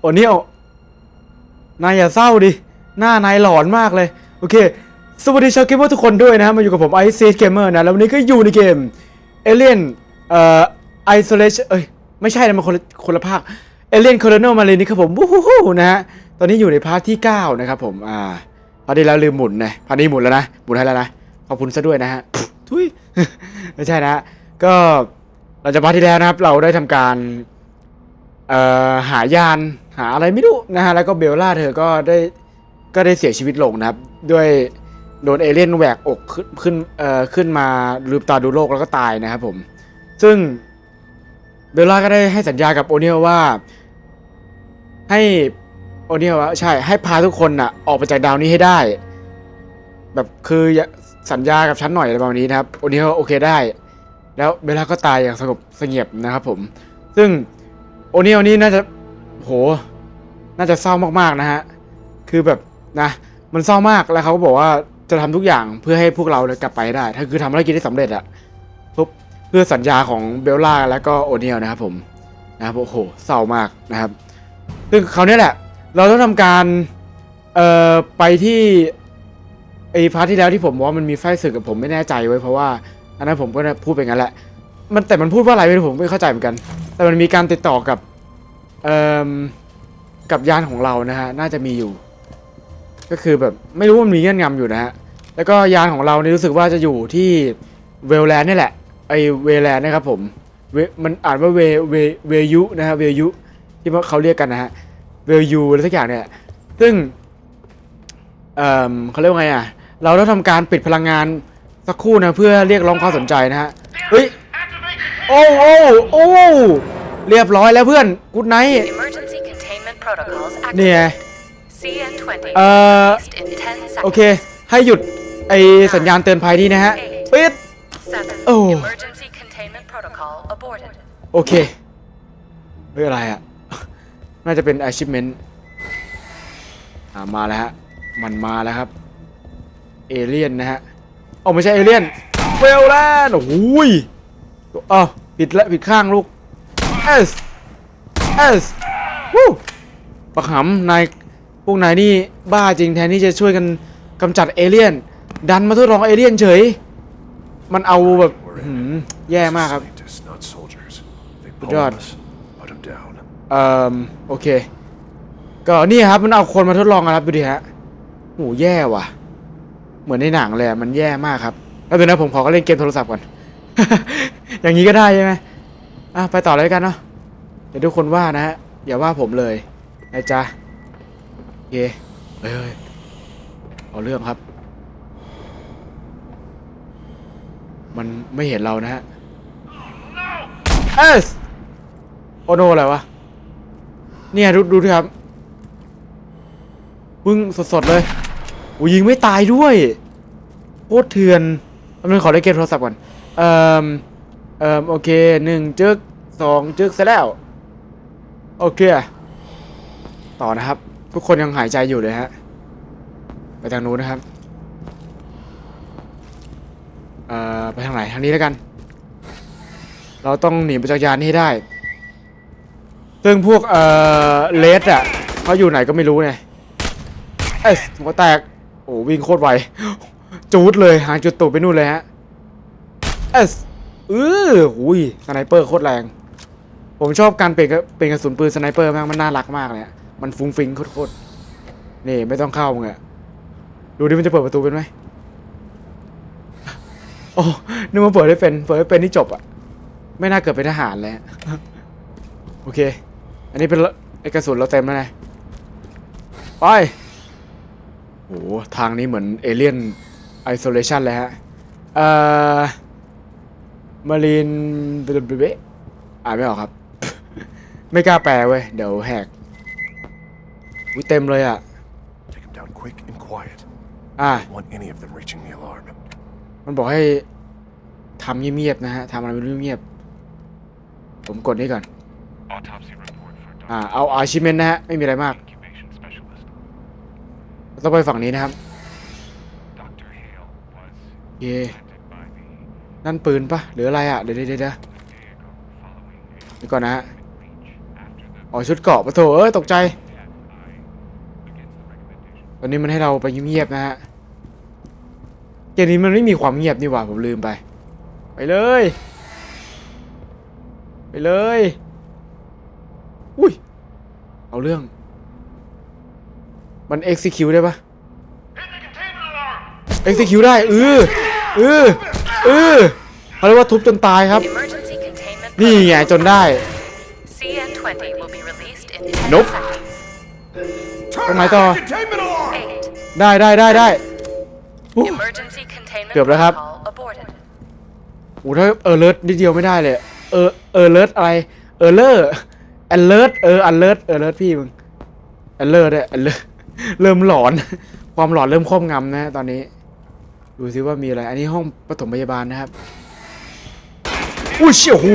โอเนียลนายอย่าเศร้าดิ หน้านายหลอนมากเลย โอเค สวัสดีชาวเกมเมอร์ทุกคนด้วยนะ มาอยู่กับผมไอซีเกมเมอร์นะ แล้ววันนี้ก็อยู่ในเกมเอเลียนเอ่อไอโซเลชันเอ้ย ไม่ใช่นะ มันคนละคนละภาคเอเลียนโคโรนมาเลยนี่ครับผมวู้ฮู้ฮู้นะฮะ ตอนนี้อยู่ในพาร์ทที่ 9 นะครับผม อ่าพาร์ทที่แล้วลืมหมุนนะพาร์ทนี้หมุนแล้วนะ หมุนให้แล้วนะ ขอบคุณซะด้วยนะฮะทุยไม่ใช่นะฮะก็หลังจากพาร์ทที่แล้วนะครับ เราได้ทำการเอ่อ หายานหาอะไรไม่รู้นะฮะแล้วก็เบลล่าเธอก็ได้ก็ได้เสียชีวิตลงนะครับ ด้วยโดนเอเลี่ยนแหวกอกขึ้นขึ้นเอ่อขึ้นมาลืมตาดูโลกแล้วก็ตายนะครับผม ซึ่งเบลล่าก็ได้ให้สัญญากับโอเนียลว่า ให้โอเนียลว่าใช่ให้พาทุกคนน่ะออกไปจากดาวนี้ให้ได้ แบบคือสัญญากับฉันหน่อยอะไรประมาณนี้นะครับโอเนียลโอเคได้ แล้วเบลล่าก็ตายอย่างสงบเสงียมนะครับผม ซึ่ง โอเนียลนี่น่าจะโห น่าจะเศร้ามากๆนะฮะ คือแบบนะ มันเศร้ามากแล้วเขาก็บอกว่าจะทำทุกอย่างเพื่อให้พวกเราเกลับไปได้ ถ้าคือทำภารกิจได้สำเร็จอะปุ๊บเพื่อสัญญาของเบลล่าแล้วก็โอเนียลนะครับผมนะครับโอ้โหเศร้ามากนะครับ ซึ่งเขาวเนี้แหละ เราต้องทำการเอ่อไปที่ไอ้พาร์ทที่แล้วที่ผมว่ามันมีไฟศึกกับผมไม่แน่ใจไว้เพราะว่าอันนั้นผมก็พูดไปงั้นแหละ มันแต่มันพูดว่าอะไรไม่รู้ผมไม่เข้าใจเหมือนกัน แต่มันมีการติดต่อกับเอ่อกับยานของเรานะฮะน่าจะมีอยู่ ก็คือแบบไม่รู้ว่ามันมีเงื่อนงำอยู่นะฮะแล้วก็ยานของเราเนี่ยรู้สึกว่าจะอยู่ที่เวลแลนด์นี่แหละไอเวลแลนด์นะครับผมเวมันอ่านว่าเวเวเวยุนะฮะเวยุที่เขาเรียกกันนะฮะเวลยูอะไรสักอย่างเนี่ยซึ่งเอ่อเขาเรียกว่าไงอะเราต้องทำการปิดพลังงานสักครู่นะเพื่อเรียกร้องความสนใจนะฮะเฮ้ย โอ้โอ้โอ้เรียบร้อยแล้วเพื่อนกูดไนท์ Emergency containment protocols เนี่ย activated. CN20 เอ่อ released in 10 seconds. โอเค ให้หยุดไอสัญญาณเตือนภัยนี้นะฮะปิด Seven. Oh. Emergency containment protocol aborted. โอเคเฮ้ยอะไรอะ น่าจะเป็น achievement อ่ามาแล้วฮะ มันมาแล้วครับ เอเลียนนะฮะ เอ๋อไม่ใช่เอเลียนเวลแลนด์โอ้ยอ๋อ ผิดและผิดข้างลูก S S วู้ประหำนายพวกนายนี่บ้าจริงแทนที่จะช่วยกันกำจัดเอเลี่ยน ดันมาทดลองเอเลี่ยนเฉย มันเอาแบบแย่มากครับ Scientists, not soldiers. They Good pull job. us, put them down. เอ่อโอเค ก็นี่ครับมันเอาคนมาทดลองกันครับดูดิฮะโหแย่ว่ะ เหมือนในหนังเลยมันแย่มากครับ แล้วเดี๋ยวนะผมขอก็เล่นเกมโทรศัพท์ก่อน อย่างนี้ก็ได้ใช่ไหมอะไปต่อเลยกันเนาะเดี๋ยวทุกคนว่านะฮะอย่าว่าผมเลยนะจ๊ะโอเคเฮ้ยเฮ้ยเอาเรื่องครับ มันไม่เห็นเรานะฮะเอสโอโนอะไรวะเนี่ยดูดูดิครับพึ่งสดๆเลยอูยิงไม่ตายด้วยโคตรเถื่อนมันขอเล่นเกมโทรศัพท์ก่อนเอ่อ เอ่อโอเคหนึ่งจึกสองจึกเสร็จแล้ว โอเค ต่อนะครับ ทุกคนยังหายใจอยู่เลยฮะ ไปทางนู้นนะครับ เอ่อ ไปทางไหน ทางนี้แล้วกัน เราต้องหนีไปจากยานนี้ให้ได้ ซึ่งพวก เอ่อ เลสอะเขาอยู่ไหนก็ไม่รู้ไงเอ้ยหัวแตก โอ้วิ่งโคตรไว จูดเลย หางจุดตูดไปนู่นเลยฮะ เอส เออหุยสไนเปอร์โคตรแรง ผมชอบการเป็นกระเป็นกระสุนปืนสไนเปอร์มากมันน่ารักมากเลยอะมันฟุ้งฟิ้งโคตรๆนี่ไม่ต้องเข้ามึงอะดูดิมันจะเปิดประตูเป็นไหมโอ้นึกว่าเปิดได้เป็นเปิดได้เป็นนี่จบอะไม่น่าเกิดเป็นทหารเลยอะโอเค อันนี้เป็นไอกระสุนเราเต็มแล้วไงไปโหทางนี้เหมือนเอเลียนไอโซเลชันเลยฮะ เอ่อ มารีนเบลเบอ่านไม่ออกครับ ไม่กล้าแปลเว้ย เดี๋ยวแหกวิเต็มเลยอะ Take them down quick and quiet. อะ Don't want any of them reaching the alarm. มันบอกให้ทำเงียบๆนะฮะทำอะไรไม่รู้เงียบ ผมกดนี่ก่อน Autopsy report for อ่าเอาอาชิเมนนะฮะ ไม่มีอะไรมาก incubation specialist. ต้องไปฝั่งนี้นะครับ Dr. Hale was โอเค planted by the นั่นปืนปะหรืออะไรอะ เดี๋ยวเดี๋ยวเดี๋ยวก่อนนะฮะอ๋อชุดเกาะปะโถเอ้ยตกใจ ตอนนี้มันให้เราไปเงียบๆนะฮะเกมนี้มันไม่มีความเงียบนี่หว่าผมลืมไป ไปเลย ไปเลย อุ้ย เอาเรื่อง มัน execute ได้ปะ execute ได้เออเออ เออเขาเรียกว่าทุบจนตายครับ Emergency containment นี่ไง protocol จนได้ CN20 will be released in 10 Nope. seconds. ตรงไหนต่อ Containment alarm! 8. ได้ได้ได้ได้อู้ Emergency containment เกือบแล้วครับ protocol aborted. โอ้ถ้าเออเลิศนิดเดียวไม่ได้เลยเออเออเลิศอะไร เออเลอร์แอนเลิศเอออันเลิศเออเลิศพี่มึงแอนเลอร์ด้วยแอนเลอร์เริ่มหลอน ความหลอนเริ่มครอบงำนะตอนนี้ ดูซิว่ามีอะไร อันนี้ห้องปฐมพยาบาลนะครับ อุ้ยเชี่ยโห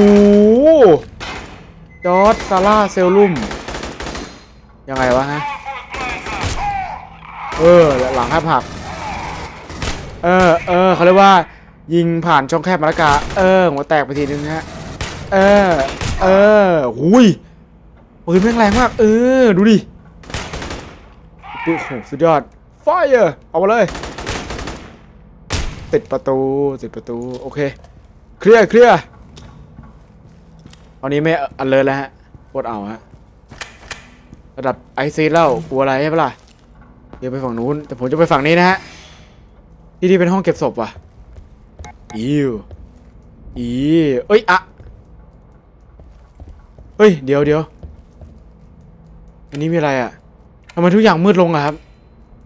จอร์ดซาร่าเซลลุ่ม ยังไงวะฮะ เออ หลังแคบหัก เออ เออ เขาเรียกว่า ยิงผ่านช่องแคบมาละกา เออ หัวแตกไปทีนึงฮะ เออ เออหุยปืนแม่งแรงมาก เออ ดูดิโอ้โหสุดยอด ไฟเออเอามาเลย ติดประตูติดประตู โอเค เคลียร์เคลียร์ตอนนี้ไม่อันเลยแล้วฮะโคตรเอาฮะ ระดับไอซีแล้วกลัวอะไรใช่ปะล่ะ เดี๋ยวไปฝั่งนู้น แต่ผมจะไปฝั่งนี้นะฮะ ที่นี่เป็นห้องเก็บศพว่ะ อิวอีเอ้ยอะเฮ้ย เดี๋ยวเดี๋ยวอันนี้มีอะไรอะทำไมทุกอย่างมืดลงอะครับ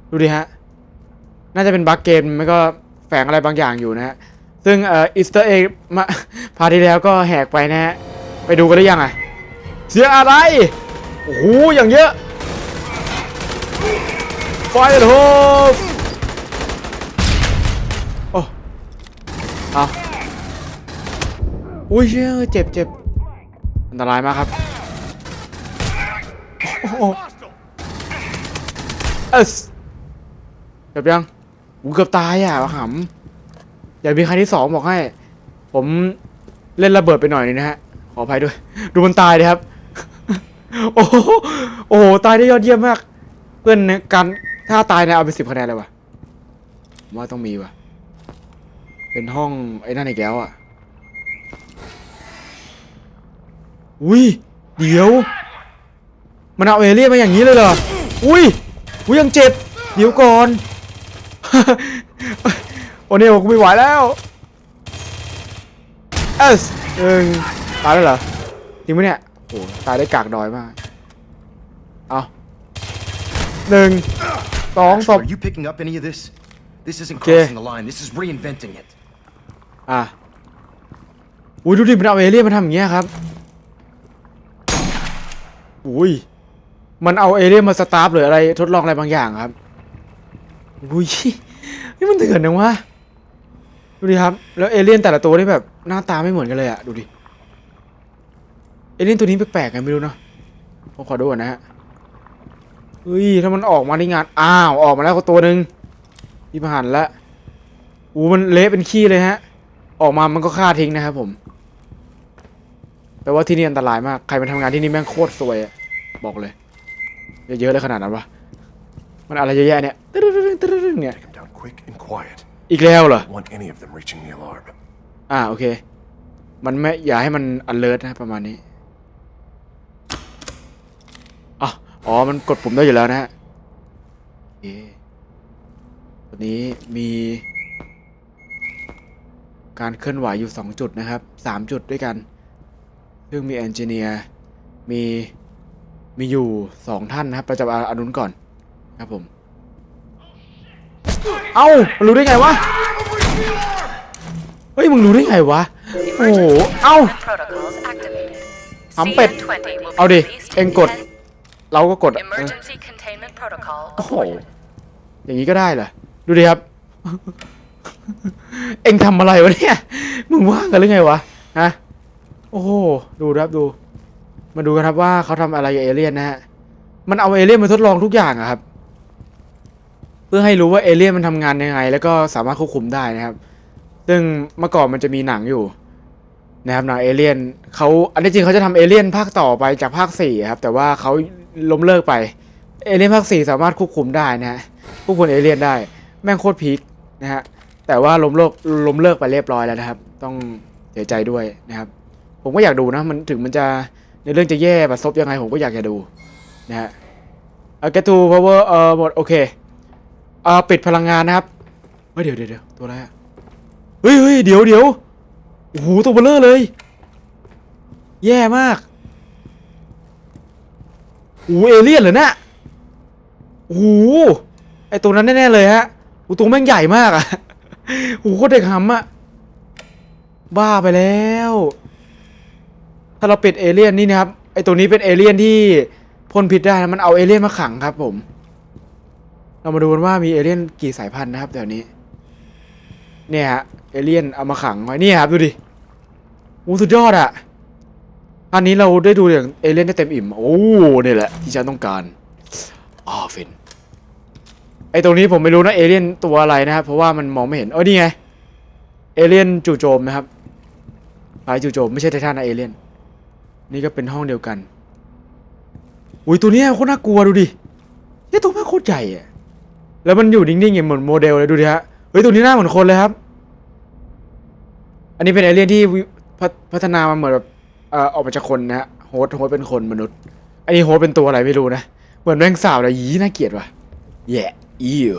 ดูดิฮะ น่าจะเป็นบั๊กเกมไม่ก็ แฝงอะไรบางอย่างอยู่นะฮะ ซึ่งเอ่ออิสเตอร์เอ็กมาพาที่แล้วก็แหกไปนะฮะ ไปดูกันหรือยังอะเสียอะไร โอ้โห อย่างเยอะไฟโฮฟโอ้เอาอุ้ยเจ็บเจ็บอันตรายมากครับอ้โหเอสจบยัง กูเกือบตายอะหำอย่ามีใครที่สองบอกให้ ผมเล่นระเบิดไปหน่อยนึงนะฮะ ขออภัยด้วย ดูมันตายเลยครับ โอ้โหโอ้โหตายได้ยอดเยี่ยมมาก เพื่อนเนี่ยการถ้าตายเนี่ยเอาไปสิบคะแนนเลยวะว่าต้องมีวะเป็นห้องไอ้นั่นอีกแล้วอะอุ้ยเดี๋ยว มันเอาเอเลี่ยนมาอย่างนี้เลยเหรอ อุ้ยอุ้ยยังเจ็บ เดี๋ยวก่อน โอเนลกูไม่ไหวแล้วเอสหนึ่งตายแล้วเหรอจริงไหมเนี่ยโอ้ตายได้กากดอยมากเอาหนึ่งสองศพ Are you picking up any of this? This isn't Okay. crossing the line. This is reinventing it. อะอุ้ยดูดิมันเอาเอเลี่ยนมาทำอย่างเงี้ยครับอุ้ยมันเอาเอเลี่ยนมาสตาร์ฟหรืออะไรทดลองอะไรบางอย่างครับ อุ้ยนี่มันเถื่อนจังวะดูดิครับ แล้วเอเลี่ยนแต่ละตัวนี่แบบ หน้าตาไม่เหมือนกันเลยอะดูดิ เอเลี่ยนตัวนี้แปลกๆกันไม่รู้เนาะผมขอดูก่อนนะฮะเฮ้ยถ้ามันออกมาในงาน อ้าว ออกมาแล้วก็ตัวหนึ่งที่ผ่านล้วอู้มันเละเป็นขี้เลยฮะ ออกมามันก็ฆ่าทิ้งนะครับผมแปลว่าที่นี่อันตรายมาก ใครมาทำงานที่นี่แม่งโคตรซวยอะบอกเลยเยอะๆเลยขนาดนั้นวะ มันอะไรเยอะแยะเนี่ยตึ๊ดๆๆๆเนี่ย Take them down quick and quiet. อีกแล้วเหรอ Don't want any of them reaching the alarm. อ่าโอเค มันไม่อย่าให้มัน alert นะประมาณนี้อ๋ออ๋อ มันกดปุ่มได้อยู่แล้วนะฮะโอเคตัวนี้มี การเคลื่อนไหวอยู่ 2 จุดนะครับ 3 จุดด้วยกัน ซึ่งมีเอนจิเนียร์มี มีอยู่ 2 ท่านนะครับเราจะเอาอันนู้นก่อน ครับผม เอ้ามันรู้ได้ไงวะ เฮ้ย มึงรู้ได้ไงวะ โอ้โห Emergency เอ้า containment protocols activated. หำเป็ด CN20 will เอา be ดิ released เอ็ง in กด10เราก็กดอะเออ Emergency containment protocol โอ้โห aborted. อย่างนี้ก็ได้เหรอ ดูดิครับ เอ็งทำอะไรวะเนี่ย มึงว่างกันหรือไงวะ ฮะ โอ้โห ดูครับดู มาดูกันครับว่าเขาทำอะไรกับเอเลี่ยนนะฮะ มันเอาเอเลี่ยนมาทดลองทุกอย่างอะครับ เพื่อให้รู้ว่าเอเลี่ยนมันทำงานยังไง แล้วก็สามารถควบคุมได้นะครับ ซึ่งเมื่อก่อนมันจะมีหนังอยู่นะครับหนางเอเลี่ยนเขาอันที่จริงเขาจะทำเอเลี่ยนภาคต่อไปจากภาคสี่ครับแต่ว่าเขาล้มเลิกไปเอเลี่ยนภาคสี่สามารถควบคุมได้นะฮะควบคุมเอเลี่ยนได้ แม่งโคตรพีคนะฮะแต่ว่าล้มเลิกล้มเลิกไปเรียบร้อยแล้วนะครับ ต้องเสียใจด้วยนะครับ ผมก็อยากดูนะมันถึงมันจะในเรื่องจะแย่แบบซบยังไงผมก็อยากจะดูนะฮะเอา get to power เออหมดโอเค เอ่อปิดพลังงานนะครับเฮ้ยเดี๋ยวเดี๋ยวเดี๋ยวตัวอะไรอะเฮ้ยเฮ้ยเดี๋ยวเดี๋ยวโอ้โหตัวเบลเลอร์เลย แย่มากโอ้โหเอเลี่ยนเหรอเนี่ยโอ้โหไอตัวนั้นแน่ๆเลยฮะโอ้โหตัวแม่งใหญ่มากอะโอ้โหโคตรเด็กหำอะบ้าไปแล้ว ถ้าเราปิดเอเลี่ยนนี่นะครับไอตัวนี้เป็นเอเลี่ยนที่พ่นพิษได้นะมันเอาเอเลี่ยนมาขังครับผม เรามาดูกันว่ามีเอเลี่ยนกี่สายพันธุ์นะครับแถวนี้ เนี่ยฮะเอเลี่ยนเอามาขังไว้เนี่ยครับดูดิโอ้สุดยอดอะอันนี้เราได้ดูอย่างเอเลี่ยนได้เต็มอิ่ม โอ้เนี่ยแหละที่ฉันต้องการอ้าวฟินไอตรงนี้ผมไม่รู้นะเอเลี่ยนตัวอะไรนะครับ เพราะว่ามันมองไม่เห็นเออนี่ไงเอเลี่ยนจู่โจมนะครับสายจู่โจมไม่ใช่ไททันนะเอเลี่ยนนี่ก็เป็นห้องเดียวกันอุ้ยตัวนี้โคตรน่ากลัวดูดิเนี่ยตัวแม่งโคตรใหญ่อะ แล้วมันอยู่นิ่งๆอย่างเหมือนโมเดลเลยดูดิฮะเฮ้ยตัวนี้หน้าเหมือนคนเลยครับ อันนี้เป็นเอเลี่ยนที่พัฒพัฒนามาเหมือนแบบเอ่อออกมาจากคนนะฮะโฮสโฮสเป็นคนมนุษย์ อันนี้โฮสเป็นตัวอะไรไม่รู้นะเหมือนแมงสาบเลยยีน่าเกลียดว่ะแย่อีว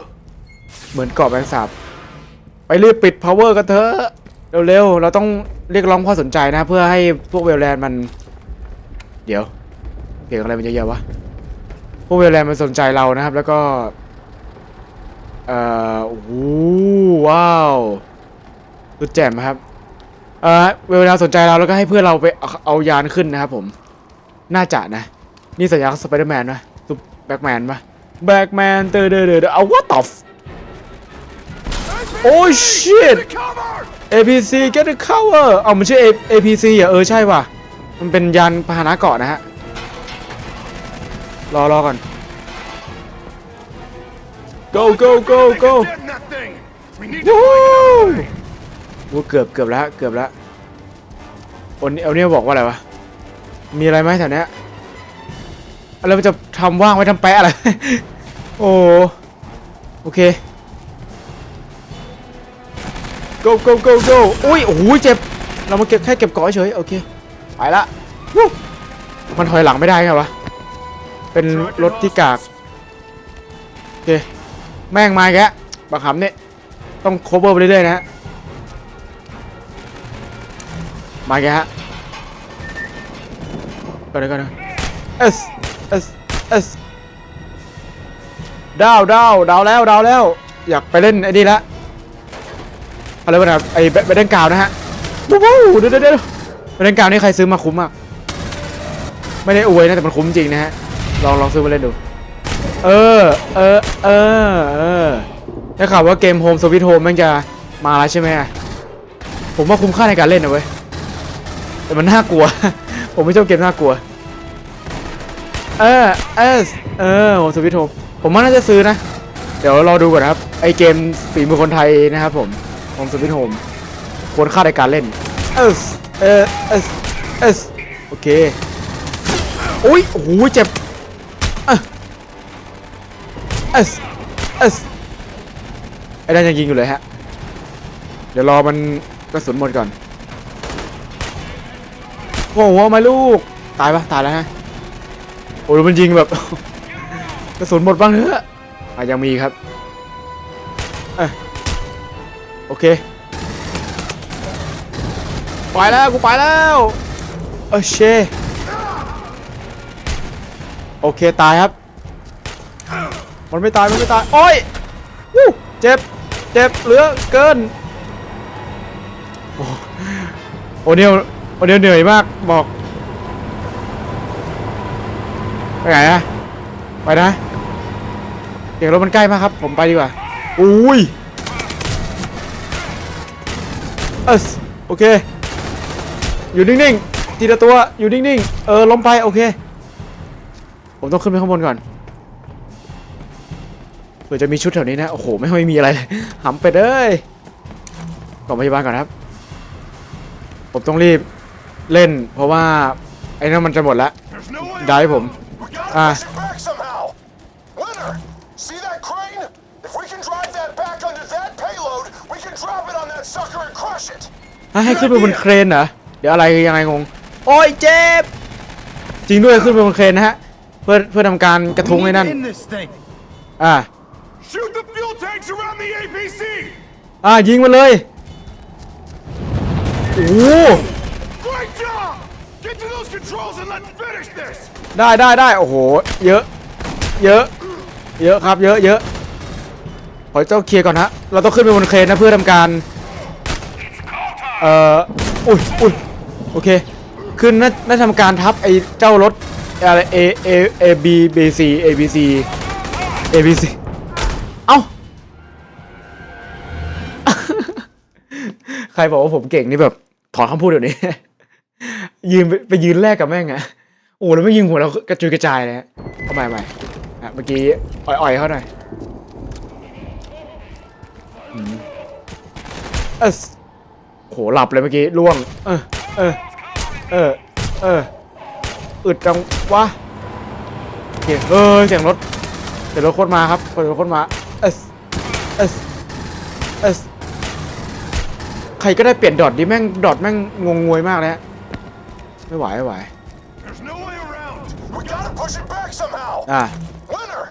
เหมือนเกาะแมงสาบไปรีบปิด power กันเถอะเร็วๆเราต้องเรียกร้องความสนใจนะ เพื่อให้พวกเวลแลนด์มัน เดี๋ยวเสียงอะไรมันเยอะๆวะพวกเวลแลนด์มันสนใจเรานะครับ แล้วก็ เอ่อโอ้ว้าวสุดแจ่มครับ เอ่อเวลาสนใจเราแล้วก็ให้เพื่อนเราไปเอายานขึ้นนะครับผม น่าจะนะ นี่สัญลักษณ์สไปเดอร์แมนปะซุปแบ็กแมนปะแบ็กแมนเตอร์เดอเดอเอา what the f โอ้ shit Cover! APC get the cover เอามันชื่อ A- APC อะเออใช่ว่ะ มันเป็นยานพาหนะเกาะนะฮะ รอรอก่อน go go go go Dead in that thing! We need วู้ to find another way! วู้เกือบเกือบแล้วเกือบแล้วโอนเอลเนี่ยบอกว่าอะไรวะ มีอะไรไหมแถวเนี้ยแล้วมันจะทำว่างไว้ทำแปะอะไร โอ้โอเค go go go go อุ้ยโอ้โหเจ็บ เรามาเก็บแค่เก็บเกาะเฉย โอเค ไปละวู้มันถอยหลังไม่ได้ไงวะ เป็นรถที่กาก โอเค แม่งมาอีกแล้วบักหำเนี่ยต้อง cover ไปเรื่อยๆนะฮะมาอีกฮะก่อนเลยก่อนเลย S S S ดาวดาวดาวแล้วดาวแล้ว อยากไปเล่นไอ้นี่ละอะไรวะนะครับไอ้แบดเดนกาวนะฮะวู้วูเดี๋ยวเดี๋ยวเดี๋ยวแบดเดนกาวนี่ใครซื้อมาคุ้มมากไม่ได้อวยนะแต่มันคุ้มจริงนะฮะลองลองซื้อมาเล่นดู เออ เออ เออ เออได้ข่าวว่าเกม Home Sweet Home มันจะมาแล้วใช่ไหมผมว่าคุ้มค่าในการเล่นนะเว้ย แต่มันน่ากลัว ผมไม่ชอบเกมน่ากลัว เออ เออ เออ Home Sweet Home ผมว่าน่าจะซื้อนะ เดี๋ยวรอดูก่อนนะครับ ไอเกมฝีมือคนไทยนะครับผม Home Sweet Home ควรค่าในการเล่น เออ เออ เออ เออ โอเค อุ้ยโอ้โหเจ็บ เอสเอสไอ้นั่นยังยิงอยู่เลยฮะ เดี๋ยวรอมันกระสุนหมดก่อน โอ้โหมาลูก ตายปะตายแล้วฮะ โอ้ยมันยิงแบบ กระสุนหมดบ้างเถอะอะยังมีครับอโอเค ไปแล้ว กูไปแล้วเออเชโอเค ตายครับ มันไม่ตายมันไม่ตายโอ้ยวู้เจ็บเจ็บเหลือเกินโอ้โอเนียวโอเนียวเหนื่อยมากบอกไปไหนนะไปนะเสียงรถมันใกล้มากครับ ผมไปดีกว่าอุ้ยเอสโอเค อยู่นิ่งๆทีละตัวอยู่นิ่งๆเออล้มไปโอเค ผมต้องขึ้นไปข้างบนก่อน ผื่อจะมีชุดแถวนี้นะ โอ้โห ไม่ค่อยมีอะไรเลยหำเป็ดเอ้ยกล่องพยาบาลก่อนครับ ผมต้องรีบเล่น เพราะว่าไอ้นั่นมันจะหมดแล้ว There's no way ได้ผม We gotta Ah. push it back somehow. Winner, see that crane? If we can drive that back under that payload, we can drop it on that sucker and crush it. ให้ขึ้นไปบนเครนเหรอ เดี๋ยวอะไรยังไงงง โอ้ยเจ็บ จริงด้วยขึ้นไปบนเครนนะฮะ เพื่อเพื่อทำการกระทุ้ง We ไอ้ need นั่น to end this thing. อ่า Shoot the fuel tanks around the APC. อ่ายิงมาเลย โอ้โห Great job. Get to those controls and let's finish this. ได้ได้ได้โอ้โห เยอะ เยอะ เยอะครับ เยอะเยอะขอเจ้าเคลียร์ก่อนฮะ เราต้องขึ้นไปบนเครนนะเพื่อทำการ เอ่อ อุ้ยอุ้ยโอเค ขึ้นน่าน่าทำการทับไอ้เจ้ารถอะไร A A A B B C A B C A B C รบอกว่าผมเก่งนี่แบบถอนคำพูดเดี๋ยวนี้ ยืนไปยืนแลกกับแม่งอะโอ้แล้วไม่ยิงหัวเรากระจุยกระจายเลยฮะเอาใหม่ใหม่อะเมื่อกี้อ่อยๆเขาหน่อยเออโหหลับเลยเมื่อกี้ล่วง เออ เออ เออ เอออึดจังวะโอเคเออเสียงรถเสียงรถโคตรมาครับเสียงรถโคตรมาเอสเอส ใครก็ได้เปลี่ยนดอทดิแม่งดอทแม่งงงงวยมากเลยฮะไม่ไหวไม่ไหว There's no way around. We gotta push it back somehow. อ่า Winner,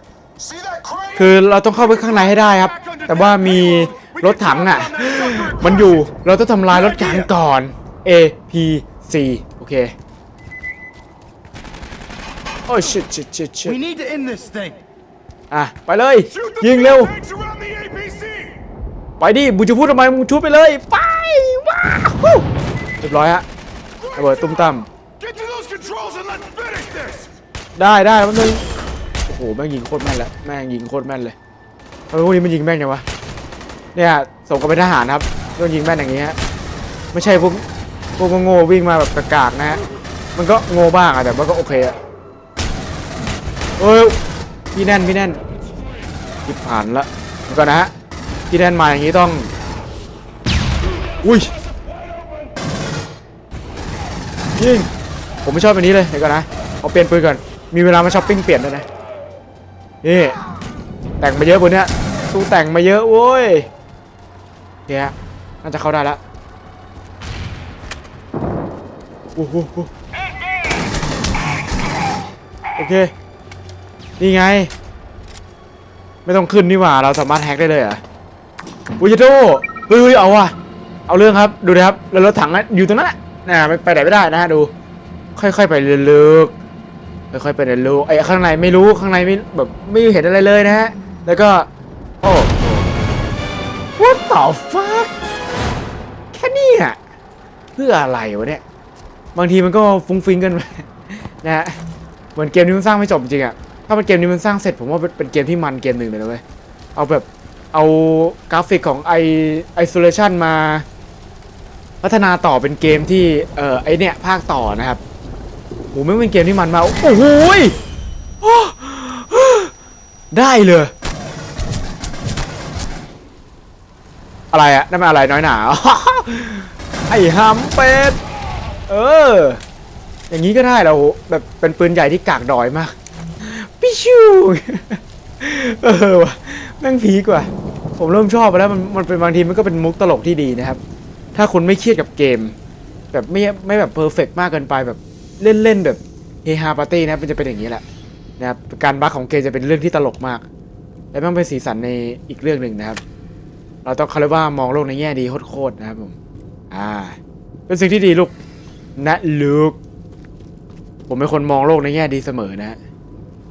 see that crane? คือเราต้องเข้าไปข้างในให้ได้ครับ แต่ว่ามีรถถังอะ มันอยู่เราต้องทำลายรถถังก่อน A P C โอเค โอ้ shit shit shit shit We need to end this thing. อะ ไปเลย Shoot the ยิง fuel เร็ว tanks around the APC. ไปดิมึงจะพูดทำไมมึงชุบไปเลยไป ว้าวเรียบร้อยฮะระเบิดตุ้มตั้ม Get to those controls and let's finish this. ได้ได้แป๊บนึงโอ้โหแม่งยิงโคตรแม่นแล้วแม่งยิงโคตรแม่นเลยทำไมพวกนี้มันยิงแม่นจังวะเนี่ยสมกับเป็นทหารครับต้องยิงแม่นอย่างนี้ฮะไม่ใช่พวกพวกโง่ๆวิ่งมาแบบกากๆนะฮะมันก็โง่บ้างอะแต่มันก็โอเคอะเอ้ยพี่แน่นพี่แน่นพี่ผ่านละเดี๋ยวก่อนนะฮะพี่แน่นมาอย่างนี้ต้อง อุ้ยยิงผมไม่ชอบอันนี้เลยเดี๋ยวก่อนนะเอาเปลี่ยนปืนก่อนมีเวลามาช้อปปิ้งเปลี่ยนด้วยนะนี่แต่งมาเยอะบนเนี้ยตู้แต่งมาเยอะโว้ยโอเคฮะน่าจะเข้าได้ละโอ้โหโอเคนี่ไง ไม่ต้องขึ้นนี่หว่าเราสามารถแฮกได้เลยเหรอวิจโตเฮ้ยเอาว่ะ เอาเรื่องครับดูนะครับแล้วรถถังอะอยู่ตรงนั้นแหละนะไม่ไปไหนไม่ได้นะฮะดู ค่อยๆไปเลึกๆค่อยๆไปเลึกๆไอ้ข้างในไม่รู้ข้างในไม่แบบไม่เห็นอะไรเลยนะฮะแล้วก็โอ้ What the fuck แค่นี้อะเพื่ออะไรวะเนี่ยบางทีมันก็ฟุ้งฟิ้งกันไปนะฮะเหมือนเกมนี้มันสร้างไม่จบจริงอะถ้าเป็นเกมนี้มันสร้างเสร็จผมว่าเป็นเกมที่มันเกมหนึ่งเลยนะเว้ยเอาแบบเอากราฟิกของไอ isolation มา พัฒนาต่อเป็นเกมที่เอ่อไอเนี่ยภาคต่อนะครับโหไม่เป็นเกมที่มันมาโอ้โหได้เลย อะไรอะนั่นมันอะไรน้อยหนาไอ้ฮัมเป็ดเออ อย่างนี้ก็ได้แล้วแบบเป็นปืนใหญ่ที่กากดอยมากปิชูเออว่ะแม่งพีกว่า ผมเริ่มชอบไปแล้วมันมันเป็นบางทีมันก็เป็นมุกตลกที่ดีนะครับ ถ้าคุณไม่เครียดกับเกม แบบไม่ไม่แบบเพอร์เฟกมากเกินไปแบบเล่นเล่นๆแบบเฮฮาปาร์ตี้นะมันจะเป็นอย่างนี้แหละนะครับการบั๊กของเกมจะเป็นเรื่องที่ตลกมาก และมันเป็นสีสันในอีกเรื่องหนึ่งนะครับ เราต้องเขาเรียกว่ามองโลกในแง่ดีโคตรนะครับผมอ่า เป็นสิ่งที่ดีลูกนะลูกผมเป็นคนมองโลกในแง่ดีเสมอนะ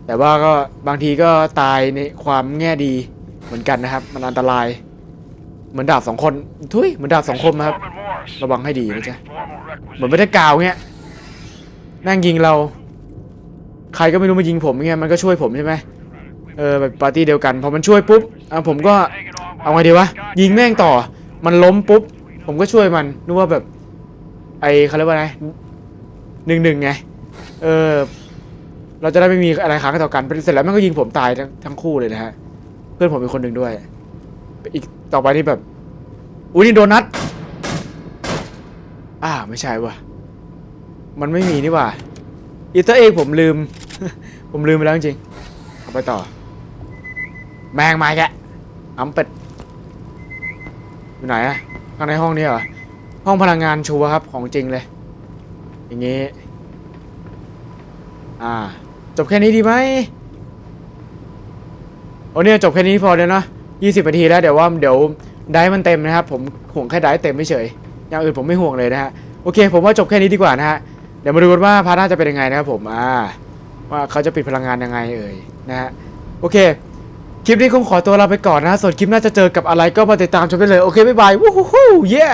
แต่ว่าก็บางทีก็ตายในความแง่ดีเหมือนกันนะครับ มันอันตราย เหมือนดาบสองคนทุยเหมือนดาบสองคมนะครับ ระวังให้ดีนะจ๊ะเหมือนไม่ได้กาวเงี้ยแม่งยิงเรา ใครก็ไม่รู้มายิงผมเงี้ยมันก็ช่วยผมใช่ไหมเออแบบปาร์ตี้เดียวกันพอมันช่วยปุ๊บอะผมก็เอาไงดีวะยิงแม่งต่อ มันล้มปุ๊บ ผมก็ช่วยมันนึกว่าแบบ ไอเขาเรียกว่าไงหนึ่งหนึ่งไงเออเราจะได้ไม่มีอะไรค้างกันต่อกันเสร็จแล้วมันก็ยิงผมตายทั้งทั้งคู่เลยนะฮะ เพื่อนผมเป็นคนหนึ่งด้วย อีก ต่อไปนี่แบบอุ้ยนี่โดนัทอ่าไม่ใช่ว่ะ มันไม่มีนี่ว่ะอีเตอร์เองผมลืม ผมลืมไปแล้วจริงเอาไปต่อ แมงมาแกอ้ำเป็ดอยู่ไหนอะข้างในห้องนี้เหรอ ห้องพลังงานชัวครับของจริงเลย อย่างงี้ อ่า จบแค่นี้ดีไหมโอ้เนี่ยจบแค่นี้พอเลยเนะ ยี่สิบนาทีแล้วเดี๋ยวว่าเดี๋ยวได้มันเต็มนะครับ ผมห่วงแค่ได้เต็มไม่เฉยอย่างอื่นผมไม่ห่วงเลยนะฮะโอเค ผมว่าจบแค่นี้ดีกว่านะฮะเดี๋ยวมาดูกันว่าพาร์ทหน้าจะเป็นยังไงนะครับผมอ่าว่าเขาจะปิดพลังงานยังไงเอ่ยนะฮะโอเค คลิปนี้คงขอตัวลาไปก่อนนะส่วนคลิปหน้าจะเจอกับอะไรก็มาติดตามชมได้เลย โอเคบ๊ายบายวู้ฮู้เย้